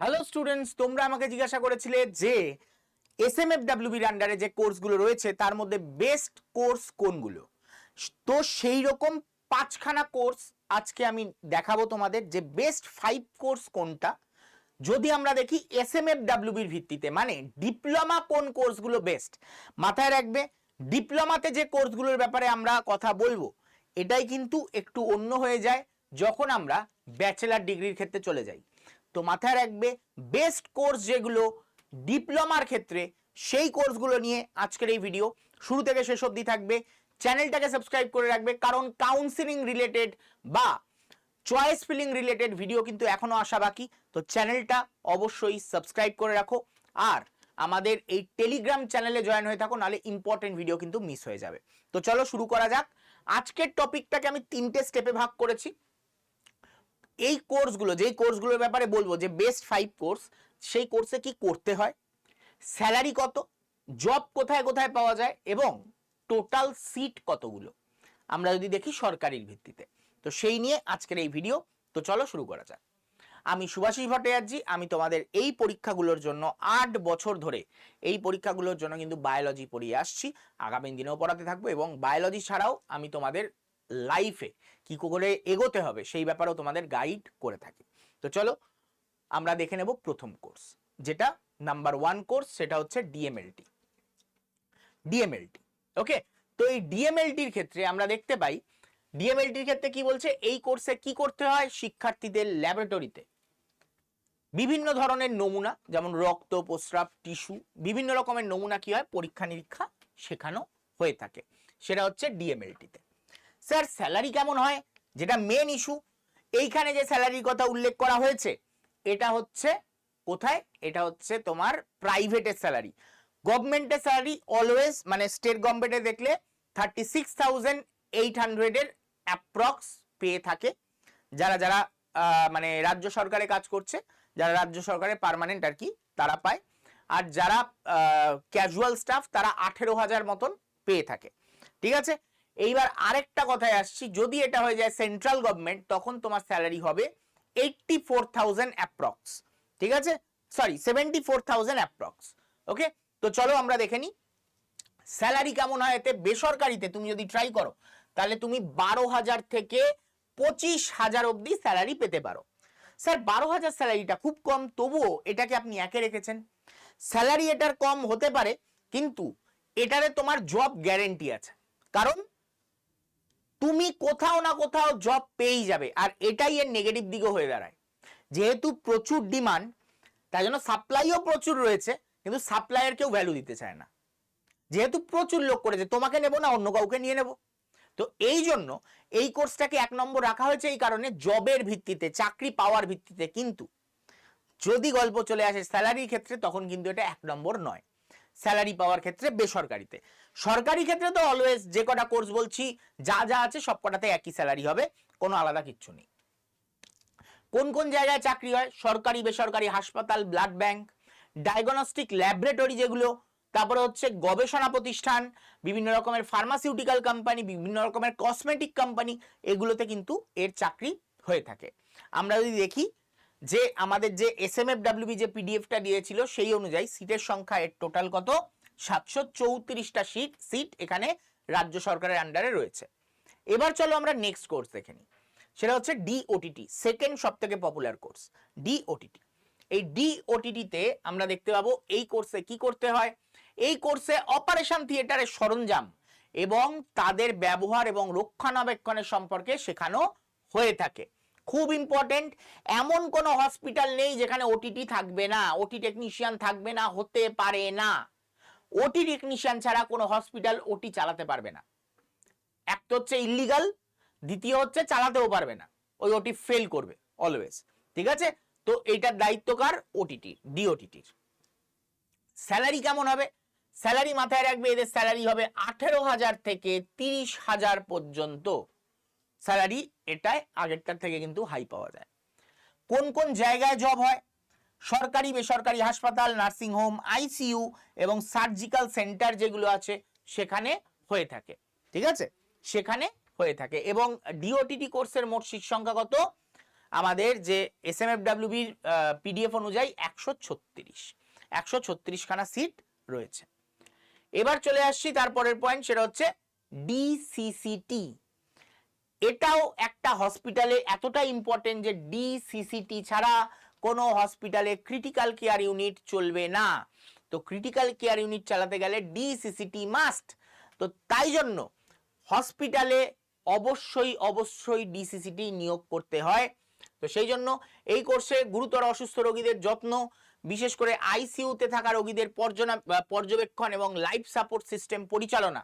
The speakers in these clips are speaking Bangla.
হ্যালো স্টুডেন্টস তোমরা আমাকে জিজ্ঞাসা করেছিলে যে এস এম এফ ডাব্লিউবির আন্ডারে যে কোর্সগুলো রয়েছে, তার মধ্যে বেস্ট কোর্স কোনগুলো? তো সেই রকম পাঁচখানা কোর্স আজকে আমি দেখাবো তোমাদের যে বেস্ট ফাইভ কোর্স কোনটা। যদি আমরা দেখি এস এম এফ ডাব্লিউবির ভিত্তিতে মানে ডিপ্লোমা কোন কোর্সগুলো বেস্ট মাথায় রাখবে ডিপ্লোমাতে যে কোর্সগুলোর ব্যাপারে আমরা কথা বলব, এটাই কিন্তু একটু অন্য হয়ে যায় যখন আমরা ব্যাচেলার ডিগ্রির ক্ষেত্রে চলে যাই। তো মাথায় রাখবে বেস্ট কোর্স যেগুলো ডিপ্লোমার ক্ষেত্রে, সেই কোর্সগুলো নিয়ে আজকের এই ভিডিও শুরু থেকে শেষ অবধি থাকবে। চ্যানেলটাকে সাবস্ক্রাইব করে রাখবে, কারণ কাউন্সিলিং রিলেটেড বা চয়েস ফিলিং রিলেটেড ভিডিও কিন্তু এখনও আসা বাকি। তো চ্যানেলটা অবশ্যই সাবস্ক্রাইব করে রাখো। আর আমাদের এই টেলিগ্রাম চ্যানেলে জয়েন হয়ে থাকো, নাহলে ইম্পর্টেন্ট ভিডিও কিন্তু মিস হয়ে যাবে। তো চলো শুরু করা যাক। আজকের টপিকটাকে আমি তিনটে স্টেপে ভাগ করেছি। এই কোর্সগুলো যেই কোর্সগুলোর ব্যাপারে বলব, যে বেস্ট ফাইভ কোর্স সেই কোর্সে কি করতে হয়? স্যালারি কত? জব কোথায় কোথায় পাওয়া যায়? এবং টোটাল সিট কতগুলো? আমরা যদি দেখি সরকারির ভিত্তিতে। তো সেই নিয়ে আজকের এই ভিডিও তো চলো শুরু করা যাক। আমি সুভাষিস ভট্টাচার্যি, আমি তোমাদের এই পরীক্ষাগুলোর জন্য আট বছর ধরে, এই পরীক্ষাগুলোর জন্য কিন্তু বায়োলজি পড়িয়ে আসছি। আগামী দিনেও পড়াতে থাকব এবং বায়োলজি ছাড়াও আমি তোমাদের লাইফে কি করে এগোতে হবে সেই ব্যাপারেও তোমাদের গাইড করে থাকি। তো চলো আমরা দেখে নেব প্রথম কোর্স যেটা নাম্বার ওয়ান কোর্স সেটা হচ্ছে ডিএমএলটি ডিএমএলটি ওকে তো এই ডিএমএলটির ক্ষেত্রে আমরা দেখতে পাই ডিএমএলটির ক্ষেত্রে কি বলছে, এই কোর্সে কি করতে হয়? শিক্ষার্থীদের ল্যাবরেটরিতে বিভিন্ন ধরনের নমুনা, যেমন রক্ত, প্রস্রাব টিস্যু বিভিন্ন রকমের নমুনা কি হয়? পরীক্ষা নিরীক্ষা শেখানো হয়ে থাকে। সেটা হচ্ছে ডিএমএলটিতে স্যার স্যালারি কেমন হয়? যেটা মেন ইস্যু এইখানে যে স্যালারির কথা উল্লেখ করা হয়েছে, এটা হচ্ছে কোথায়? এটা হচ্ছে তোমার প্রাইভেটের স্যালারি গভর্নমেন্টের স্যালারি অলওয়েজ মানে স্টেট গভর্নমেন্টে দেখলে থার্টি সিক্স থাউজেন্ড এইট হান্ড্রেডের অ্যাপ্রক্স পেয়ে থাকে। যারা যারা মানে রাজ্য সরকারে কাজ করছে, যারা রাজ্য সরকারে পার্মানেন্ট আর কি, তারা পায়। আর যারা ক্যাজুয়াল স্টাফ তারা আঠেরো হাজার মতন পেয়ে থাকে। ঠিক আছে? এইবার আরেকটা কথায় আসছি, যদি এটা হয়ে যায় সেন্ট্রাল গভর্নমেন্ট তখন তোমার স্যালারি হবে এইটটি ফোর থাউজেন্ড অ্যাপ্রক্স ঠিক আছে? Sorry seventy four thousand approx okay তো চলো আমরা দেখে নিই স্যালারি কেমন হয় এতে? বেসরকারিতে তুমি যদি ট্রাই করো, তাহলে তুমি বারো হাজার থেকে পঁচিশ হাজার অবধি স্যালারি পেতে পারো। স্যার, বারো হাজার স্যালারিটা খুব কম, তবুও এটাকে আপনি একে রেখেছেন। স্যালারি এটার কম হতে পারে, কিন্তু এটারে তোমার জব গ্যারেন্টি আছে। কারণ তুমি কোথাও না কোথাও জব পেয়েই যাবে, আর এটাই এর নেগেটিভ দিকও হয়ে দাঁড়ায়। যেহেতু প্রচুর ডিমান্ড তাই জন্য সাপ্লাইও প্রচুর রয়েছে, কিন্তু সাপ্লাইয়ের কেউ ভ্যালু দিতে চায় না। যেহেতু প্রচুর লোক করেছে, তোমাকে নেব না, অন্য কাউকে নিয়ে নেব? তো এই জন্য এই কোর্সটাকে এক নম্বর রাখা হয়েছে এই কারণে জবের ভিত্তিতে, চাকরি পাওয়ার ভিত্তিতে। কিন্তু যদি গল্প চলে আসে স্যালারির ক্ষেত্রে, তখন কিন্তু এটা এক নম্বর নয়। স্যালারি পাওয়ার ক্ষেত্রে বেসরকারিতে। সরকারি ক্ষেত্রে তো অলওয়েজ যে কটা কোর্স বলছি, যা যা আছে সব কটাতে একই স্যালারি হবে, কোনো আলাদা কিচ্ছু নেই। কোন কোন জায়গায় চাকরি হয়? সরকারি, বেসরকারি, হাসপাতাল ব্লাড ব্যাংক ডায়াগনস্টিক ল্যাবরেটরি যেগুলো, তারপরে হচ্ছে গবেষণা প্রতিষ্ঠান, বিভিন্ন রকমের ফার্মাসিউটিক্যাল কোম্পানি বিভিন্ন রকমের কসমেটিক কোম্পানি এগুলোতে কিন্তু এর চাকরি হয়ে থাকে। আমরা যদি দেখি যে আমাদের যে এস এম এফ ডাব্লিউবি যে পিডিএফটা দিয়েছিল সেই অনুযায়ী সিটের সংখ্যা এর টোটাল কত? সাতশো চৌত্রিশটা সিট সিট এখানে রাজ্য সরকারের আন্ডারে রয়েছে। এবার চলো আমরা নেক্সট কোর্স দেখে নিই। সেটা হচ্ছে ডিওটিটি সেকেন্ড সব থেকে পপুলার কোর্স ডিওটিটি এই ডিওটিটিতে আমরা দেখতে পাবো এই কোর্সে কি করতে হয়? এই কোর্সে অপারেশন থিয়েটারের সরঞ্জাম এবং তাদের ব্যবহার এবং রক্ষণাবেক্ষণের সম্পর্কে শেখানো হয়ে থাকে। খুব ইম্পর্টেন্ট এমন কোনো হসপিটাল নেই যেখানে ওটিটি থাকবে না ওটি টেকনিশিয়ান থাকবে না, হতে পারে না। ওটি টেকনিশিয়ান ছাড়া কোনো হসপিটাল ওটি চালাতে পারবে না। এক তো হচ্ছে ইলিগাল দ্বিতীয় হচ্ছে চালাতেও পারবে না। ওই ওটি ফেল করবে অলওয়েজ ঠিক আছে? তো এইটার দায়িত্ব কার? ওটিটি ডিওটিটির স্যালারি কেমন হবে? স্যালারি মাথায় রাখবে, এদের স্যালারি হবে আঠেরো হাজার থেকে তিরিশ হাজার পর্যন্ত। স্যালারি এটাই আগেরটার থেকে কিন্তু হাই পাওয়া যায়। কোন কোন জায়গায় জব হয়? সরকারি, বেসরকারি হাসপাতাল নার্সিং হোম আইসিইউ এবং সার্জিক্যাল সেন্টার যেগুলো আছে, সেখানে হয়ে থাকে। ঠিক আছে? সেখানে হয়ে থাকে এবং ডিওটিটি কোর্সের মোট সিট সংখ্যা কত? আমাদের যে এস এম এফ ডাব্লিউবির পিডিএফ অনুযায়ী একশো ছত্রিশ। একশো ছত্রিশখানা সিট রয়েছে। এবার চলে আসছি তারপরের পয়েন্ট সেটা হচ্ছে ডিসিসিটি এটাও একটা হসপিটালে এতটা ইম্পর্টেন্ট যে ডিসিসিটি ছাড়া কোনো হসপিটালে ক্রিটিক্যাল কেয়ার ইউনিট চলবে না। তো ক্রিটিক্যাল কেয়ার ইউনিট চালাতে গেলে ডিসিসিটি মাস্ট তো তাই জন্য হসপিটালে অবশ্যই অবশ্যই ডিসিসিটি নিয়োগ করতে হয়। তো সেই জন্য এই কোর্সে গুরুতর অসুস্থ রোগীদের যত্ন, বিশেষ করে আইসিইউতে থাকা রোগীদের পর্যনা পর্যবেক্ষণ এবং লাইফ সাপোর্ট সিস্টেম পরিচালনা,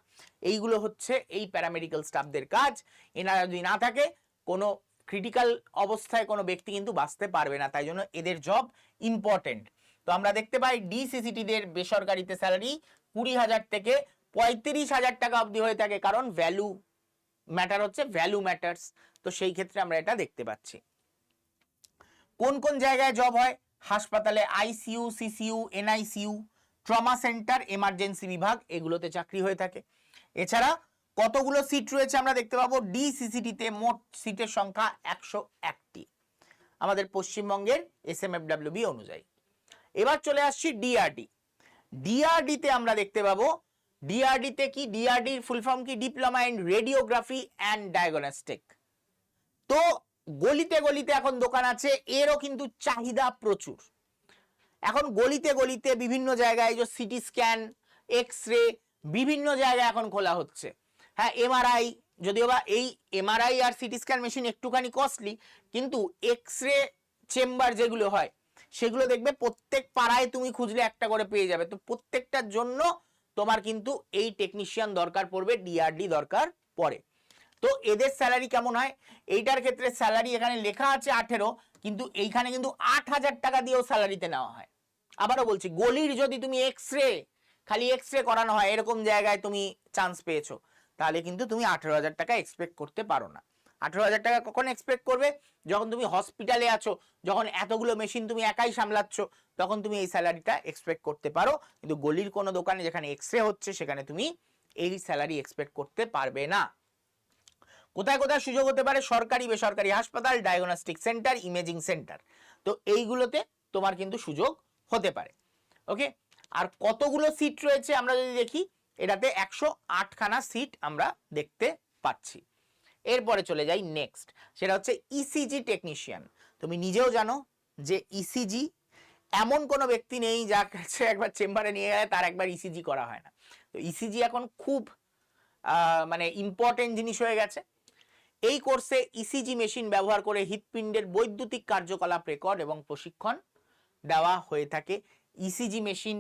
এইগুলো হচ্ছে এই প্যারামেডিক্যাল স্টাফদের কাজ। এনারা যদি না থাকে, কোনো ক্রিটিক্যাল অবস্থায় কোনো ব্যক্তি কিন্তু বাঁচতে পারবে না, তাই জন্য এদের জব ইম্পর্টেন্ট। তো আমরা দেখতে পাই ডিসিসিটিদের বেসরকারিতে স্যালারি কুড়ি হাজার থেকে পঁয়ত্রিশ হাজার টাকা অবধি হয়ে থাকে, কারণ ভ্যালু ম্যাটার হচ্ছে, ভ্যালু ম্যাটার্স। তো সেই ক্ষেত্রে আমরা এটা দেখতে পাচ্ছি। কোন কোন জায়গায় জব হয়? হাসপাতালে ICU CCU NICU trauma centre emergency বিভাগ, এগুলোতে চাকরি হয়ে থাকে। এছাড়া কতগুলো সিট রয়েছে আমরা দেখতে পাবো? ডিসিসিটিতে মোট সিটের সংখ্যা একশো একটি। আমাদের পশ্চিমবঙ্গের এস এম অনুযায়ী। এবার চলে আসছি ডিআরডি ডিআরডিতে আমরা দেখতে পাবো ডিআরডিতে কি? ডিআরডির ফুল ফর্ম কি? Diploma in radiography and diagnostic তো গলিতে গলিতে এখন দোকান আছে, এরও কিন্তু চাহিদা প্রচুর। এখন গলিতে গলিতে বিভিন্ন জায়গায় যে সিটি স্ক্যান এক্স রে বিভিন্ন জায়গায় এখন খোলা হচ্ছে। হ্যাঁ এমআরআই, যদিও বা এই এমআরআই আর সিটি স্ক্যান মেশিন একটুখানি কস্টলি কিন্তু এক্স রে চেম্বার যেগুলো হয়, সেগুলো দেখবে প্রত্যেক পাড়ায় তুমি খুঁজলে একটা করে পেয়ে যাবে। তো প্রত্যেকটার জন্য তোমার কিন্তু এই টেকনিশিয়ান দরকার পড়বে ডিআরডি দরকার পড়ে। তো এদের স্যালারি কেমন হয়? এইটার ক্ষেত্রে স্যালারি এখানে লেখা আছে আঠেরো, কিন্তু এইখানে কিন্তু আট হাজার টাকা দিয়েও স্যালারিতে নেওয়া হয়। আবারও বলছি, গলির যদি তুমি এক্স রে খালি এক্স রে করানো হয়, এরকম জায়গায় তুমি চান্স পেয়েছ, তাহলে কিন্তু তুমি আঠেরো হাজার টাকা এক্সপেক্ট করতে পারো না। আঠেরো হাজার টাকা কখন এক্সপেক্ট করবে? যখন তুমি হসপিটালে আছো, যখন এতগুলো মেশিন তুমি একাই সামলাচ্ছ, তখন তুমি এই স্যালারিটা এক্সপেক্ট করতে পারো। কিন্তু গলির কোনো দোকানে যেখানে এক্স রে হচ্ছে, সেখানে তুমি এই স্যালারি এক্সপেক্ট করতে পারবে না। কোথায় কোথায় সুযোগ হতে পারে? সরকারি, বেসরকারি হাসপাতাল ডায়াগনস্টিক সেন্টার ইমেজিং সেন্টার তো এইগুলোতে তোমার কিন্তু সুযোগ হতে পারে। ওকে আর কতগুলো সিট রয়েছে আমরা যদি দেখি, এটাতে একশো আটখানা সিট আমরা দেখতে পাচ্ছি। এরপরে চলে যাই নেক্সট সেটা হচ্ছে ইসিজি টেকনিশিয়ান তুমি নিজেও জানো যে ইসিজি এমন কোনো ব্যক্তি নেই যার কাছে একবার চেম্বারে নিয়ে গেলে তার একবার ইসিজি করা হয় না। তো ইসিজি এখন খুব মানে ইম্পর্টেন্ট জিনিস হয়ে গেছে। এই কোর্সে ইসিজি মেশিন ব্যবহার করে হৃৎপিণ্ডের বৈদ্যুতিক কার্যকলাপ রেকর্ড এবং প্রশিক্ষণ দেওয়া হয়ে থাকে। ইসিজি মেশিন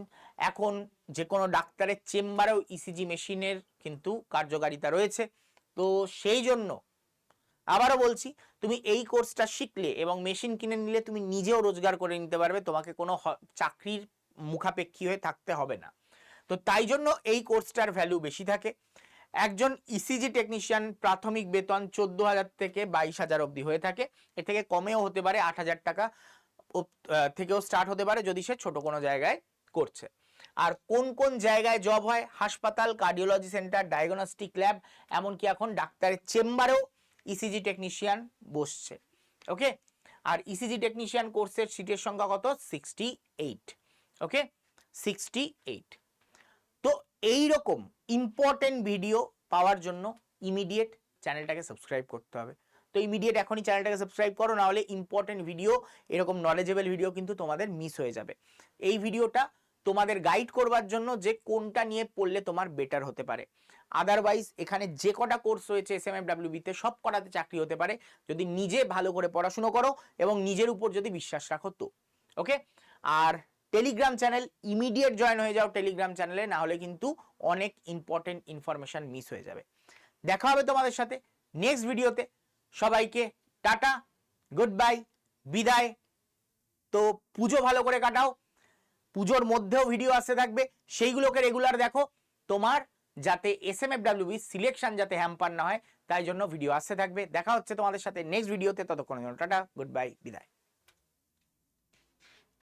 এখন যে কোনো ডাক্তারের চেম্বারেও ইসিজি মেশিনের কিন্তু কার্যকারিতা রয়েছে। তো সেই জন্য আবারও বলছি, তুমি এই কোর্সটা শিখলে এবং মেশিন কিনে নিলে তুমি নিজেও রোজগার করে নিতে পারবে, তোমাকে কোনো চাকরির মুখাপেক্ষী হয়ে থাকতে হবে না। তো তাই জন্য এই কোর্সটার ভ্যালু বেশি থাকে। একজন ইসিজি টেকনিশিয়ান প্রাথমিক বেতন চোদ্দ হাজার থেকে বাইশ হাজার অবধি হয়ে থাকে। এর থেকে কমেও হতে পারে আট হাজার টাকা থেকেও স্টার্ট হতে পারে যদি সে ছোট কোনো জায়গায় করছে। আর কোন কোন জায়গায় জব হয়? হাসপাতাল কার্ডিওলজি সেন্টার ডায়াগনস্টিক ল্যাব এমনকি এখন ডাক্তারের চেম্বারেও ইসিজি টেকনিশিয়ান বসছে। ওকে? আর ইসিজি টেকনিশিয়ান কোর্সের সিটের সংখ্যা কত? Sixty eight okay? Sixty eight এই রকম ইম্পর্টেন্ট ভিডিও পাওয়ার জন্য ইমিডিয়েট চ্যানেলটাকে সাবস্ক্রাইব করতে হবে। তো ইমিডিয়েট এখনই চ্যানেলটাকে সাবস্ক্রাইব করো, না হলে ইম্পর্টেন্ট ভিডিও এরকম নলেজেবল ভিডিও কিন্তু তোমাদের মিস হয়ে যাবে। এই ভিডিওটা তোমাদের গাইড করবার জন্য যে কোনটা নিয়ে পড়লে তোমার বেটার হতে পারে। আদারওয়াইজ এখানে যে কটা কোর্স রয়েছে এস এম এফ ডাব্লিউবিতে সব কটাতে চাকরি হতে পারে। যদি নিজে ভালো করে পড়াশুনো করো এবং নিজের উপর যদি বিশ্বাস রাখো তো ওকে আর টেলিগ্রাম চ্যানেল ইমিডিয়েট জয়েন হয়ে যাও টেলিগ্রাম চ্যানেলে না হলে কিন্তু অনেক ইম্পর্টেন্ট ইনফরমেশন মিস হয়ে যাবে। দেখা হবে তোমাদের সাথে নেক্সট ভিডিওতে সবাইকে টাটা গুড বাই বিদায়। তো পুজো ভালো করে কাটাও। পুজোর মধ্যেও ভিডিও আসতে থাকবে। সেইগুলোকে রেগুলার দেখো। তোমার যাতে S M F WB selection যাতে হ্যাম্পার না হয়, তাই জন্য ভিডিও আসতে থাকবে। দেখা হচ্ছে তোমাদের সাথে নেক্সট ভিডিওতে ততক্ষণের জন্য টাটা গুড বাই বিদায়।